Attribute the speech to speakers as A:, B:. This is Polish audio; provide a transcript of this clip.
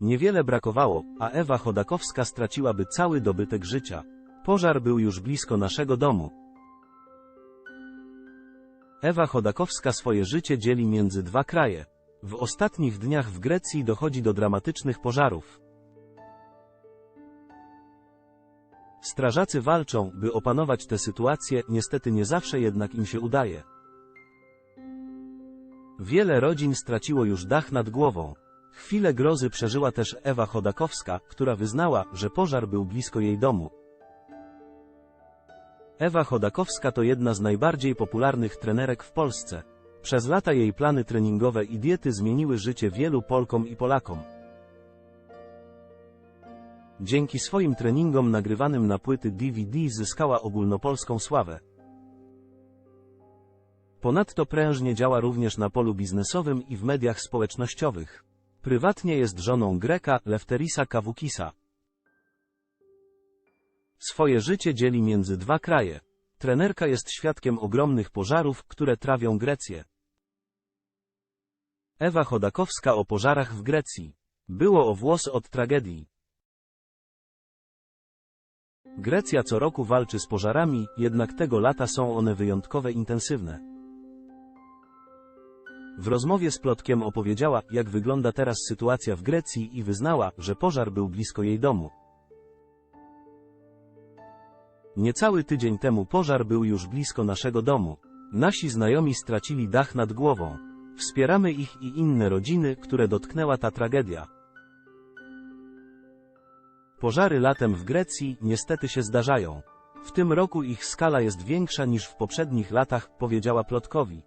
A: Niewiele brakowało, a Ewa Chodakowska straciłaby cały dobytek życia. Pożar był już blisko naszego domu. Ewa Chodakowska swoje życie dzieli między dwa kraje. W ostatnich dniach w Grecji dochodzi do dramatycznych pożarów. Strażacy walczą, by opanować tę sytuację, niestety nie zawsze jednak im się udaje. Wiele rodzin straciło już dach nad głową. Chwilę grozy przeżyła też Ewa Chodakowska, która wyznała, że pożar był blisko jej domu. Ewa Chodakowska to jedna z najbardziej popularnych trenerek w Polsce. Przez lata jej plany treningowe i diety zmieniły życie wielu Polkom i Polakom. Dzięki swoim treningom nagrywanym na płyty DVD zyskała ogólnopolską sławę. Ponadto prężnie działa również na polu biznesowym i w mediach społecznościowych. Prywatnie jest żoną Greka, Lefterisa Kavukisa. Swoje życie dzieli między dwa kraje. Trenerka jest świadkiem ogromnych pożarów, które trawią Grecję. Ewa Chodakowska o pożarach w Grecji. Było o włos od tragedii. Grecja co roku walczy z pożarami, jednak tego lata są one wyjątkowe intensywne. W rozmowie z Plotkiem opowiedziała, jak wygląda teraz sytuacja w Grecji i wyznała, że pożar był blisko jej domu. Niecały tydzień temu pożar był już blisko naszego domu. Nasi znajomi stracili dach nad głową. Wspieramy ich i inne rodziny, które dotknęła ta tragedia. Pożary latem w Grecji niestety się zdarzają. W tym roku ich skala jest większa niż w poprzednich latach, powiedziała Plotkowi.